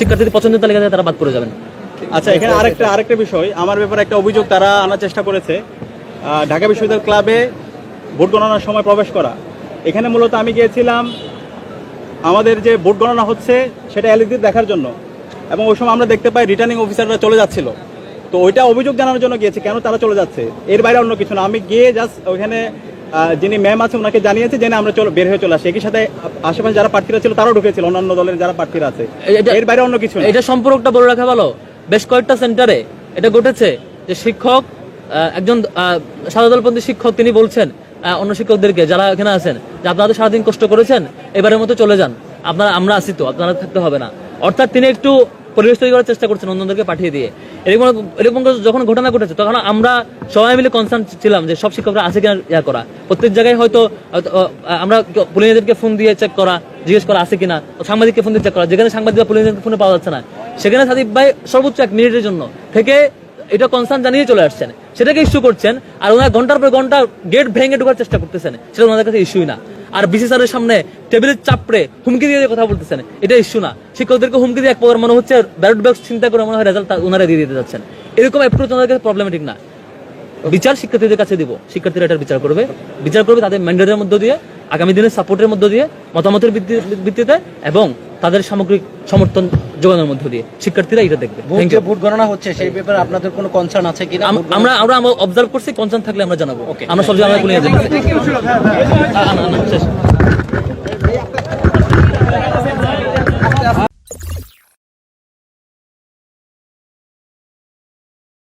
শিক্ষার্থীদের পছন্দের তালিকা থেকে তারা বাদ পড়ে যাবেন। আচ্ছা এখানে আরেকটা আরেকটা বিষয়। আমার ব্যাপারে একটা অভিযোগ তারা আনার চেষ্টা করেছে। ঢাকা বিশ্ববিদ্যালয় ক্লাবে ভোট গণনার সময় প্রবেশ করা। এখানে মূলত আমি গিয়েছিলাম আমাদের যে ভোট গণনা হচ্ছে সেটা এলইডি দেখার জন্য। এবং ওই সময় আমরা দেখতে পাই রিটার্নিং অফিসাররা চলে যাচ্ছিল। তো ওইটা অভিযোগ জানানোর জন্য গিয়েছে, কেন তারা চলে যাচ্ছে? এর বাইরে অন্য কিছু না। আমি গিয়ে জাস্ট ওইখানে যিনি ম্যাম আছে ওনাকে জানিয়েছে জেনে আমরা চলো বের হয়ে চলে আসি। একই সাথে আশেপাশে যারা প্রার্থীরা ছিল তারাও ঢুকেছিল অন্যান্য দলের যারা প্রার্থীরা আছে। এর বাইরে অন্য কিছু এটা সম্পর্কটা বলে রাখা ভালো। বেশ কয়েকটা সেন্টারে এটা ঘটেছে যে শিক্ষক একজন সাদা দলপন্থী শিক্ষক তিনি বলছেন অন্য শিক্ষকদেরকে যারা এখানে আছেন যে আপনারা তো সারাদিন কষ্ট করেছেন এবারের মতো চলে যান। আপনারা আমরা আছি তো আপনারা থাকতে হবে না। অর্থাৎ তিনি একটু পরিবেশ তৈরি করার চেষ্টা করছেন অন্যদেরকে পাঠিয়ে দিয়ে। এরকম এরকম যখন ঘটনা ঘটেছে, তখন আমরা সবাই মিলে কনসার্ন ছিলাম যে সব শিক্ষকরা আছে কিনা ইয়া করা। প্রত্যেক জায়গায় হয়তো আমরা পুলিশদেরকে ফোন দিয়ে চেক করা, জিজ্ঞেস করা আছে কিনা, সাংবাদিককে ফোন দিয়ে চেক করা। যেখানে সাংবাদিক বা পুলিশদের ফোনে পাওয়া যাচ্ছে না। সেখানে সাদিক ভাই সর্বোচ্চ এক মিনিটের জন্য থেকে এটা কনসার্ন জানিয়ে চলে আসছেন। সেটাকে ইস্যু করছেন, আর ওনার ঘণ্টার পর ঘণ্টা গেট ভেঙে ঢোকার চেষ্টা করতেছেন। সেটা ওনাদের কাছে ইস্যুই না। আর বিসি স্যারের সামনে টেবিলের চাপড়ে হুমকি দিয়ে কথা বলতেছেন। এটা ইস্যু না। শিক্ষকদেরকে হুমকি দিয়ে এক প্রকার মনে হচ্ছে ব্যালট বক্স চিন্তা করে মনে হয় রেজাল্ট ওনারা দিয়ে দিতে যাচ্ছেন। এরকম অ্যাপ্রোচ ওনাদের কাছে প্রবলেমেটিক না। বিচার শিক্ষার্থীদের কাছে দিব। শিক্ষার্থীরা এটার বিচার করবে। বিচার করবে তাদের ম্যান্ডেটের মধ্য দিয়ে, আগামী দিনের সাপোর্টের মধ্য দিয়ে, মতামতের ভিত্তিতে, এবং তাদের সামগ্রিক সমর্থন যোগানোর মধ্য দিয়ে। শিক্ষার্থীরা এটা দেখবে। ভোট যে ভোট গণনা হচ্ছে সেই ব্যাপারে আপনাদের কোনো কনসার্ন আছে কিনা? আমরা আমরা আমরা অবজার্ভ করছি কনসার্ন থাকলে আমরা জানাব। আমরা সব জায়গায়